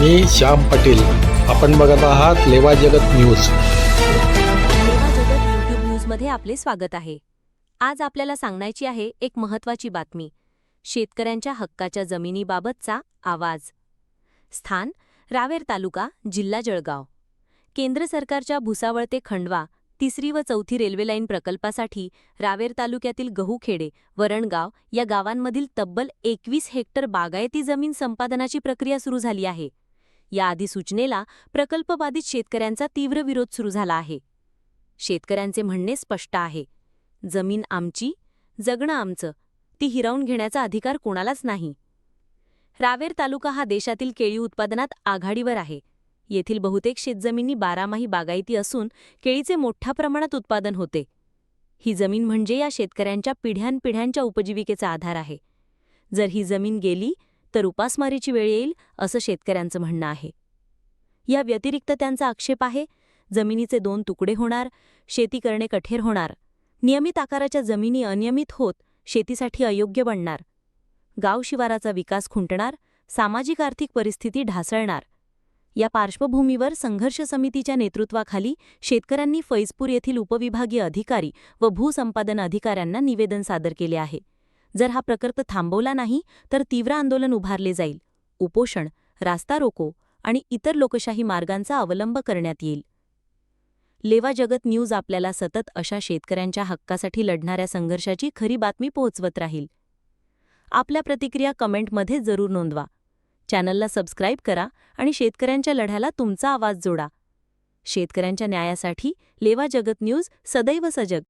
मी श्याम पाटील. आपण बघत आहात लेवा जगत न्यूज. लेवा जगत यूट्यूब न्यूजमध्ये आपले स्वागत आहे. आज आपल्याला सांगण्याची आहे एक महत्त्वाची बातमी. शेतकऱ्यांच्या हक्काच्या जमिनीबाबतचा आवाज. स्थान रावेर तालुका जिल्हा जळगाव. केंद्र सरकारच्या भुसावळ ते खंडवा तिसरी व चौथी रेल्वे लाईन प्रकल्पासाठी रावेर तालुक्यातील गहूखेडे वरणगाव या गावांमधील तब्बल एकवीस हेक्टर बागायती जमीन संपादनाची प्रक्रिया सुरू झाली आहे. या अधिसूचनेला प्रकल्पबाधित शेतकऱ्यांचा तीव्र विरोध सुरू झाला आहे. शेतकऱ्यांचे म्हणणे स्पष्ट आहे. जमीन आमची जगणं आमचं. ती हिरावून घेण्याचा अधिकार कोणालाच नाही. रावेर तालुका हा देशातील केळी उत्पादनात आघाडीवर आहे. येथील बहुतेक शेतजमिनी बारामाही बागायती असून केळीचे मोठ्या प्रमाणात उत्पादन होते. ही जमीन म्हणजे या शेतकऱ्यांच्या पिढ्यानपिढ्यांच्या उपजीविकेचा आधार आहे. जर ही जमीन गेली तर उपासमारीची वेळ येईल असं शेतकऱ्यांचं म्हणणं आहे. या व्यतिरिक्त त्यांचा आक्षेप आहे जमिनीचे दोन तुकडे होणार शेती करणे कठीर होणार. नियमित आकाराच्या जमिनी अनियमित होत शेतीसाठी अयोग्य बनणार. गाव शिवाराचा विकास खुंटणार सामाजिक आर्थिक परिस्थिती ढासळणार. या पार्श्वभूमीवर संघर्ष समितीच्या नेतृत्वाखाली शेतकऱ्यांनी फैजपूर येथील उपविभागीय अधिकारी व भूसंपादन अधिकाऱ्यांना निवेदन सादर केले आहे. जर हा प्रकल्प थांबवला नाही तर तीव्र आंदोलन उभारले जाईल. उपोषण रास्ता रोको आणि इतर लोकशाही मार्गांचा अवलंब करण्यात येईल. लेवा जगत न्यूज आपल्याला सतत अशा शेतकऱ्यांच्या हक्कासाठी लढणाऱ्या संघर्षाची खरी बातमी पोहोचवत राहील. आपल्या प्रतिक्रिया कमेंटमध्ये जरूर नोंदवा. चॅनलला सबस्क्राईब करा आणि शेतकऱ्यांच्या लढ्याला तुमचा आवाज जोडा. शेतकऱ्यांच्या न्यायासाठी लेवा जगत न्यूज सदैव सजग.